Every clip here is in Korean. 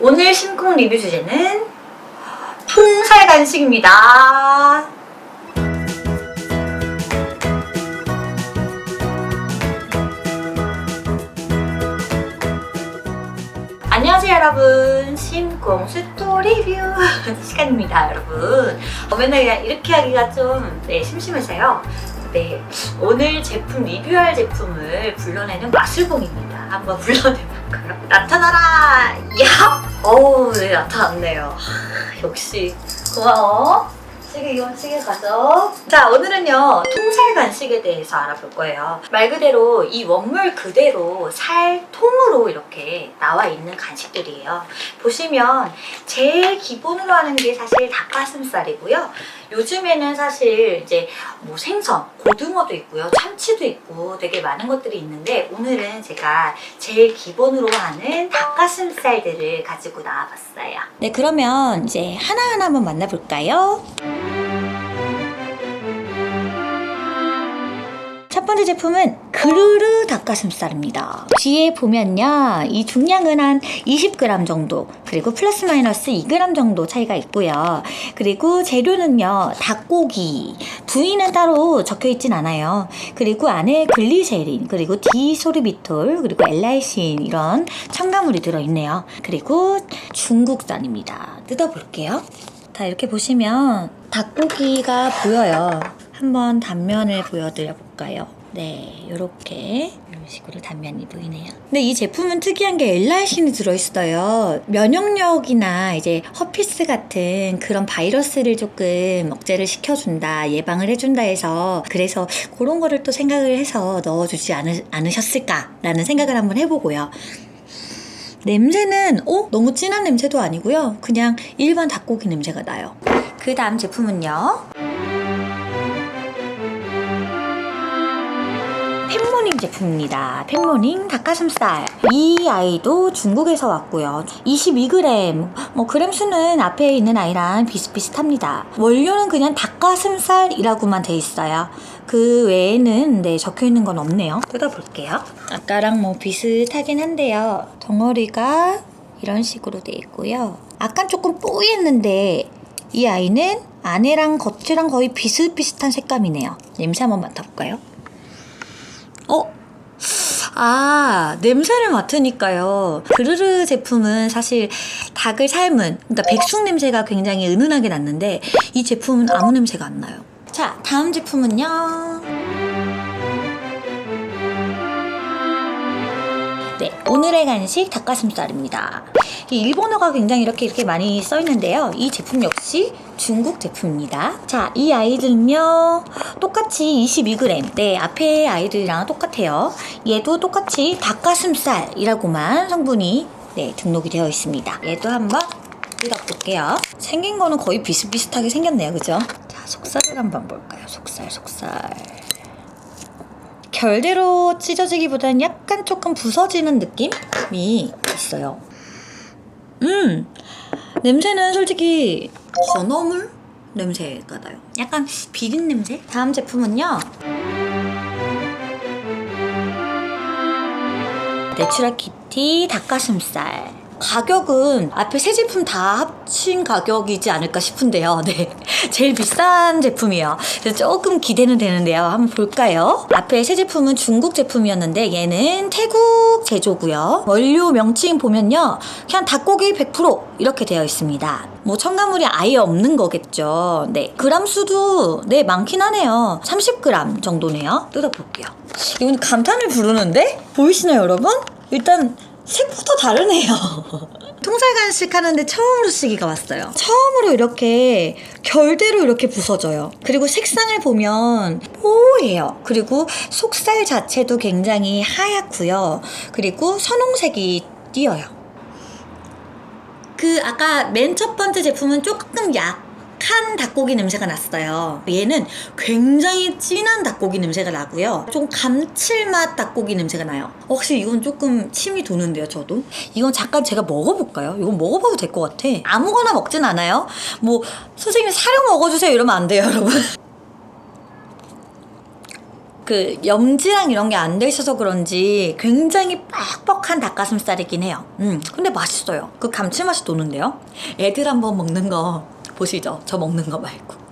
오늘 신곡 리뷰 주제는 통살 간식입니다. 안녕하세요 여러분. 신공 스토 리뷰 시간입니다 여러분. 어, 맨날 이렇게 하기가 좀 네, 심심해서요. 네 오늘 제품 리뷰할 제품을 불러내는 마술봉입니다 한번 불러내볼까요? 나타나라! 야 어우 네 나타났네요. 하, 역시. 고마워 이건 시계 가져. 자, 오늘은요, 통살 간식에 대해서 알아볼 거예요. 말 그대로 이 원물 그대로 살 통으로 이렇게 나와 있는 간식들이에요. 보시면 제일 기본으로 하는 게 사실 닭가슴살이고요. 요즘에는 사실 이제 뭐 생선, 고등어도 있고요. 참치도 있고 되게 많은 것들이 있는데 오늘은 제가 제일 기본으로 하는 닭가슴살들을 가지고 나와봤어요. 네, 그러면 이제 하나하나 한번 만나볼까요? 번째 제품은 그르르 닭가슴살입니다. 뒤에 보면요. 이 중량은 한 20g 정도, 그리고 플러스 마이너스 2g 정도 차이가 있고요. 그리고 재료는요. 닭고기, 부위는 따로 적혀 있진 않아요. 그리고 안에 글리세린, 그리고 디소르비톨, 그리고 엘라이신 이런 첨가물이 들어 있네요. 그리고 중국산입니다. 뜯어볼게요. 다 이렇게 보시면 닭고기가 보여요. 한번 단면을 보여드려 볼까요? 네, 이렇게 이런 식으로 단면이 보이네요. 근데 이 제품은 특이한 게 엘라이신이 들어있어요. 면역력이나 이제 허피스 같은 그런 바이러스를 조금 억제를 시켜준다, 예방을 해준다 해서 그래서 그런 거를 또 생각을 해서 넣어주지 않으, 않으셨을까라는 생각을 한번 해보고요. 냄새는 어? 너무 진한 냄새도 아니고요. 그냥 일반 닭고기 냄새가 나요. 그 다음 제품은요. 팬모닝 제품입니다. 팬모닝 닭가슴살. 이 아이도 중국에서 왔고요. 22g. 뭐 그램 수는 앞에 있는 아이랑 비슷비슷합니다. 원료는 그냥 닭가슴살이라고만 돼 있어요. 그 외에는 네, 적혀 있는 건 없네요. 뜯어볼게요. 아까랑 뭐 비슷하긴 한데요. 덩어리가 이런 식으로 돼 있고요. 아까 조금 뽀였는데 이 아이는 안에랑 겉이랑 거의 비슷비슷한 색감이네요. 냄새 한번 맡아볼까요? 어? 아, 냄새를 맡으니까요. 그르르 제품은 사실 닭을 삶은, 그러니까 백숙 냄새가 굉장히 은은하게 났는데, 이 제품은 아무 냄새가 안 나요. 자, 다음 제품은요. 네, 오늘의 간식 닭가슴살입니다. 이 일본어가 굉장히 이렇게 이렇게 많이 써 있는데요. 이 제품 역시 중국 제품입니다. 자, 이 아이들은요, 똑같이 22g. 네, 앞에 아이들이랑 똑같아요. 얘도 똑같이 닭가슴살이라고만 성분이 네, 등록이 되어 있습니다. 얘도 한번 뜯어볼게요. 생긴 거는 거의 비슷비슷하게 생겼네요. 그죠? 자, 속살을 한번 볼까요? 속살, 속살. 결대로 찢어지기보다는 약간 조금 부서지는 느낌이 있어요. 음, 냄새는 솔직히 건어물 냄새가 나요. 약간 비린 냄새? 다음 제품은요. 내추럴 키티 닭가슴살. 가격은 앞에 세 제품 다 합친 가격이지 않을까 싶은데요. 네. 제일 비싼 제품이에요. 그래서 조금 기대는 되는데요. 한번 볼까요? 앞에 세 제품은 중국 제품이었는데 얘는 태국 제조고요. 원료 명칭 보면요. 그냥 닭고기 100% 이렇게 되어 있습니다. 뭐 첨가물이 아예 없는 거겠죠. 네. 그람 수도 네, 많긴 하네요. 30g 정도네요. 뜯어볼게요. 이건 감탄을 부르는데? 보이시나요, 여러분? 일단 색부터 다르네요. 통살 간식 하는데 처음으로 시기가 왔어요. 처음으로 이렇게 결대로 이렇게 부서져요. 그리고 색상을 보면 뽀해요. 그리고 속살 자체도 굉장히 하얗고요. 그리고 선홍색이 띄어요. 그 아까 맨 첫 번째 제품은 조금 약 한 닭고기 냄새가 났어요. 얘는 굉장히 진한 닭고기 냄새가 나고요. 좀 감칠맛 닭고기 냄새가 나요. 혹시 이건 조금 침이 도는데요, 저도. 이건 잠깐 제가 먹어볼까요? 이건 먹어봐도 될 것 같아. 아무거나 먹진 않아요. 뭐 선생님 사료 먹어주세요 이러면 안 돼요, 여러분. 그 염지랑 이런 게 안 돼 있어서 그런지 굉장히 뻑뻑한 닭가슴살이긴 해요. 음, 근데 맛있어요. 그 감칠맛이 도는데요. 애들 한번 먹는 거 보시죠. 저 먹는 거 말고.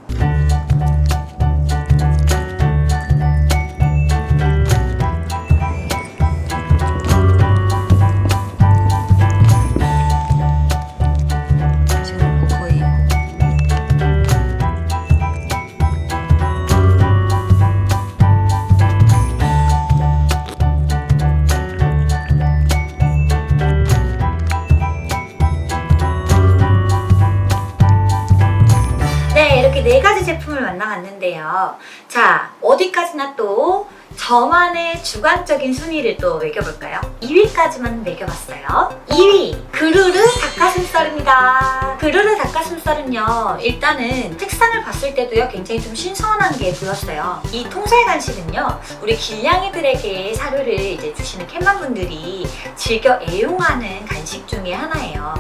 好 자, 어디까지나 또 저만의 주관적인 순위를 또 매겨볼까요? 2위까지만 매겨봤어요. 2위, 그르르 닭가슴살입니다. 그르르 닭가슴살은요, 일단은 색상을 봤을 때도요, 굉장히 좀 신선한 게 보였어요. 이 통살 간식은요, 우리 길냥이들에게 사료를 이제 주시는 캣맘분들이 즐겨 애용하는 간식 중에 하나예요.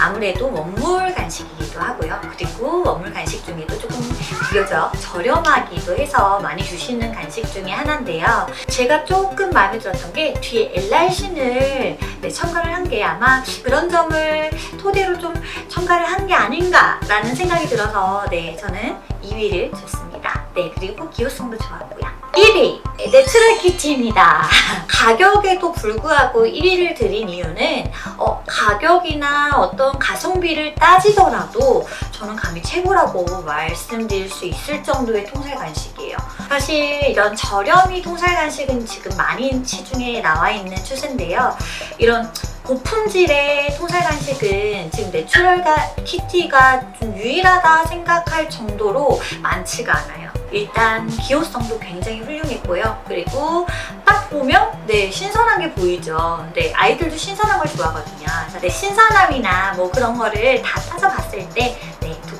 아무래도 원물 간식이기도 하고요. 그리고 원물 간식 중에도 조금 비교적 저렴하기도 해서 많이 주시는 간식 중에 하나인데요. 제가 조금 마음에 들었던 게 뒤에 LR신을 네, 첨가를 한 게 아마 그런 점을 토대로 좀 첨가를 한 게 아닌가라는 생각이 들어서 네 저는 2위를 줬습니다. 네 그리고 기호성도 좋았고요. 1위 내추럴 키티입니다. 가격에도 불구하고 1위를 드린 이유는 어, 가격이나 어떤 가성비를 따지더라도 저는 감히 최고라고 말씀드릴 수 있을 정도의 통살 간식이에요. 사실 이런 저렴이 통살 간식은 지금 많이 시중에 나와 있는 추세인데요. 이런 고품질의 통살 간식은 지금 내추럴가 키티가 좀 유일하다 생각할 정도로 많지가 않아요. 일단 기호성도 굉장히 훌륭했고요. 그리고 딱 보면 네 신선한 게 보이죠. 네 아이들도 신선한 걸 좋아하거든요. 그래서 네 신선함이나 뭐 그런 거를 다 따져봤을 때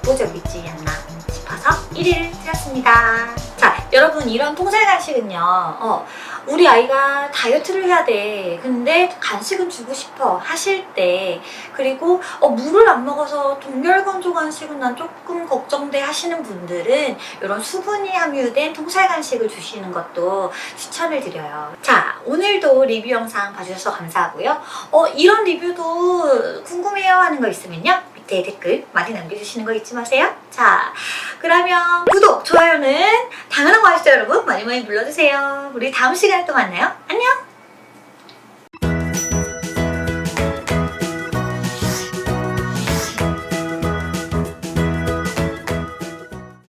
네 독보적이지 않나 싶어서 1위를 드렸습니다. 자 여러분 이런 통살 간식은요. 어, 우리 아이가 다이어트를 해야 돼. 근데 간식은 주고 싶어 하실 때 그리고 어, 물을 안 먹어서 동결건조 간식은 난 조금 걱정돼 하시는 분들은 이런 수분이 함유된 통살 간식을 주시는 것도 추천을 드려요. 자 오늘도 리뷰 영상 봐주셔서 감사하고요. 어, 이런 리뷰도 궁금해요 하는 거 있으면요. 밑에 댓글 많이 남겨주시는 거 잊지 마세요. 자, 그러면 구독, 좋아요는 아시죠, 여러분? 많이 많이 눌러주세요. 우리 다음 시간에 또 만나요. 안녕!